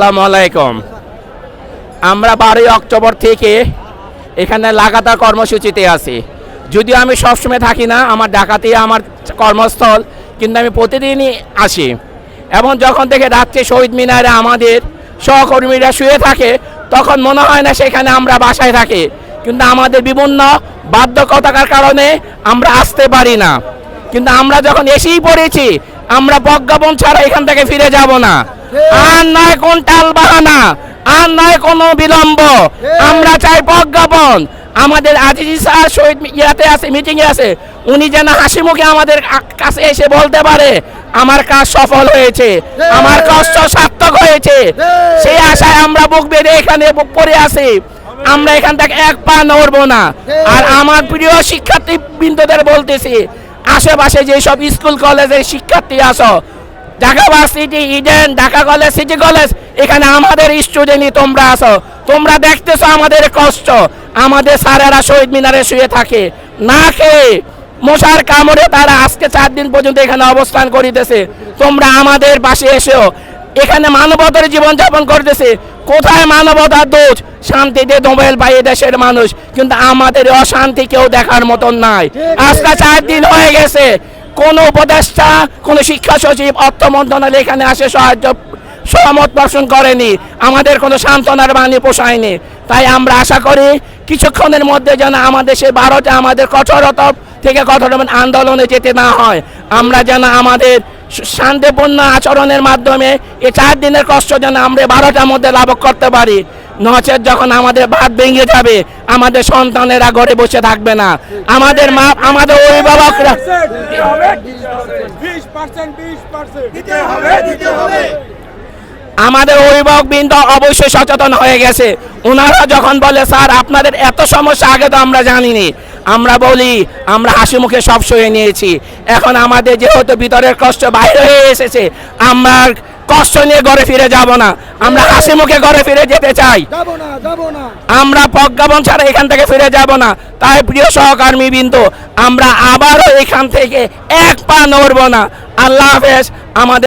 আসসালামু আলাইকুম। আমরা বারোই অক্টোবর থেকে এখানে লাগাতার কর্মসূচিতে আছি। যদিও আমি সবসময় থাকি না, আমার ঢাকাতেই আমার কর্মস্থল, কিন্তু আমি প্রতিদিনই আসি। এবং যখন থেকে রাত্রে শহীদ মিনারে আমাদের সহকর্মীরা শুয়ে থাকে, তখন মনে হয় না সেখানে আমরা বাসায় থাকি। কিন্তু আমাদের বিভিন্ন বাধ্যকতার কারণে আমরা আসতে পারি না। কিন্তু আমরা যখন এসেই পড়েছি, আমরা প্রজ্ঞাপন ছাড়া এখান থেকে ফিরে যাব না। আর নয় কোন টাল বাহানা, আর নয় কোনো বিলম্ব। আমরা চাই প্রজ্ঞাপন। আমাদের আজিজি স্যার শহীদ ইয়াতে আছে, মিটিংয়ে আছে। উনি যেন হাসি মুখে আমাদের কাছে এসে বলতে পারে, আমার কাজ সফল হয়েছে, আমার কষ্ট সার্থক হয়েছে। সেই আশায় আমরা বুক বেঁধে এখানে পড়ে আছি। আমরা এখান থেকে এক পা নড়বো না। আর আমার প্রিয় শিক্ষার্থী বিন্দুদের বলতেছি, আশেপাশে যেসব স্কুল, কলেজের শিক্ষার্থী আসো Dhaka varsity Eden Dhaka college city college এখানে আমাদের স্টুডেন্টই তোমরা আসো তোমরা দেখতেছো আমাদের কষ্ট। আমাদের স্যারেরা শহীদ মিনারে শুয়ে থাকে। না খেয়ে মশার কামড়ে তারা আজকে চার দিন পর্যন্ত এখানে অবস্থান করিতেছে। তোমরা আমাদের পাশে এসেও এখানে মানবতার জীবন যাপন করতেছে। কোথায় মানবতার দোষ? শান্তিতে দোবেল পাই দেশের মানুষ। কিন্তু আমাদের অশান্তি কেউ দেখার মতন নাই। আজকে চার দিন হয়ে গেছে। কোন উপদেষ্টা, কোন শিক্ষা সচিব অর্থ মন্ত্রণালয় এখানে আসে সাহায্য, সহমত পোষণ করেনি। আমাদের কোনো সান্ত্বনার বাণী পোষায়নি। তাই আমরা আশা করি কিছুক্ষণের মধ্যে যেন আমাদের সে ভারতে আমাদের কঠোরতা থেকে কঠোর আন্দোলনে যেতে না হয়। আমরা যেন আমাদের শান্তিপূর্ণ আচরণের মাধ্যমে এই চার দিনের কষ্ট যেন আমরা বারোটার মধ্যে লাভ করতে পারি। নচেত যখন আমাদের ভাত ভেঙে যাবে আমাদের সন্তানেরা ঘরে বসে থাকবে না। আমাদের মা, আমাদের অভিভাবকরা আমাদের অভিভাবক বৃন্দ অবশ্যই সচেতন হয়ে গেছে। ওনারা যখন বলে, স্যার, আপনাদের এত সমস্যা, আগে তো আমরা জানিনি। আমরা বলি, আমরা হাসি মুখে সব সয়ে নিয়েছি। এখন আমাদের যেহেতু ভিতরের কষ্ট বাইরে হয়ে এসেছে, আমরা কষ্ট নিয়ে ঘরে ফিরে যাব না। আমরা হাসি মুখে ঘরে ফিরে যেতে চাই। আমরা প্রজ্ঞাপন ছাড়া এখান থেকে ফিরে যাব না। তাই প্রিয় সহকর্মী বিন্দু আমরা আবারও এখান থেকে এক পা নড়ব না। আল্লাহ হাফেজ আমাদের